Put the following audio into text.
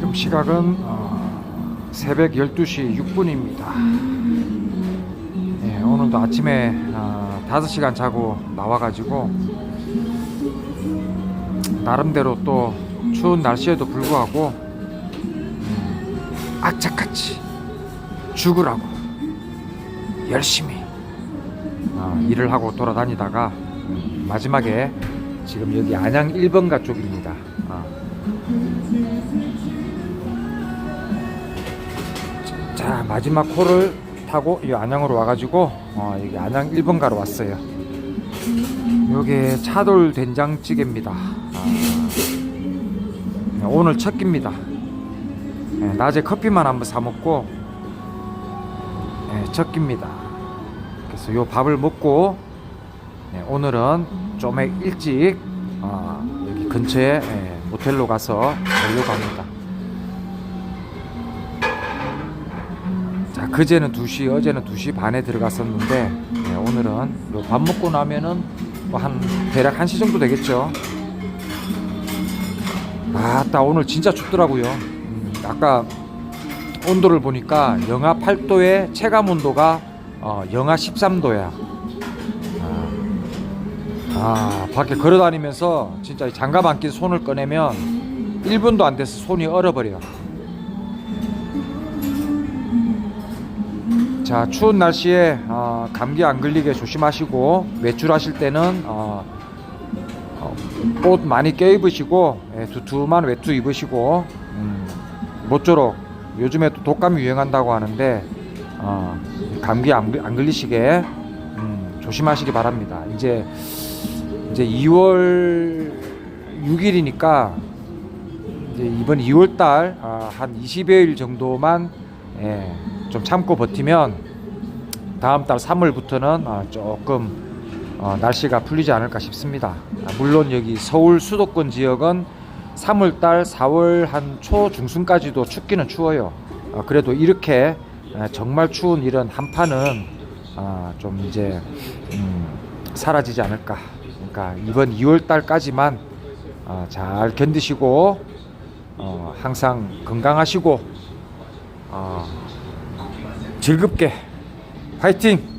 지금 시각은 어, 새벽 12시 6분입니다. 예, 오늘도 아침에 어, 5시간 자고 나와가지고 나름대로 또 추운 날씨에도 불구하고 음, 악착같이 죽으라고 열심히 어, 일을 하고 돌아다니다가 음, 마지막에 지금 여기 안양 1번가 쪽입니다. 어. 자 마지막 코를 타고 이 안양으로 와가지고 어, 여기 안양 1번가로 왔어요. 요게 차돌 된장찌개입니다. 아, 네, 오늘 첫 끼입니다. 네, 낮에 커피만 한번 사 먹고 네, 첫 끼입니다. 그래서 요 밥을 먹고 네, 오늘은 좀 일찍 어, 여기 근처에 예, 모텔로 가서 자려고 합니다. 자, 그제는 2시, 어제는 2시 반에 들어갔었는데 예, 오늘은 요 밥 먹고 나면은 뭐 한 대략 1시 정도 되겠죠. 아따 오늘 진짜 춥더라고요. 음, 아까 온도를 보니까 영하 8도에 체감 온도가 어, 영하 13도야. 아, 아, 밖에 걸어 다니면서 진짜 이 장갑 안 낀 손을 꺼내면 1분도 안 돼서 손이 얼어버려. 자, 추운 날씨에 어, 감기 안 걸리게 조심하시고 외출하실 때는 어, 어, 옷 많이 껴입으시고 예, 두툼한 외투 입으시고 음, 모쪼록 요즘에 또 독감이 유행한다고 하는데 어, 감기 안, 걸- 안 걸리시게 음, 조심하시기 바랍니다. 이제 이제 2월 6일이니까 이제 이번 2월 달한 20여일 정도만 예, 좀 참고 버티면 다음 달 3월부터는 아, 조금 어, 날씨가 풀리지 않을까 싶습니다. 아, 물론 여기 서울 수도권 지역은 3월 달 4월 한 초 중순까지도 춥기는 추워요. 어, 그래도 이렇게 에, 정말 추운 이런 한파는 아, 좀 이제 음, 사라지지 않을까. 그러니까 이번 2월 달까지만 어, 잘 견디시고 어, 항상 건강하시고 어, 즐겁게 파이팅!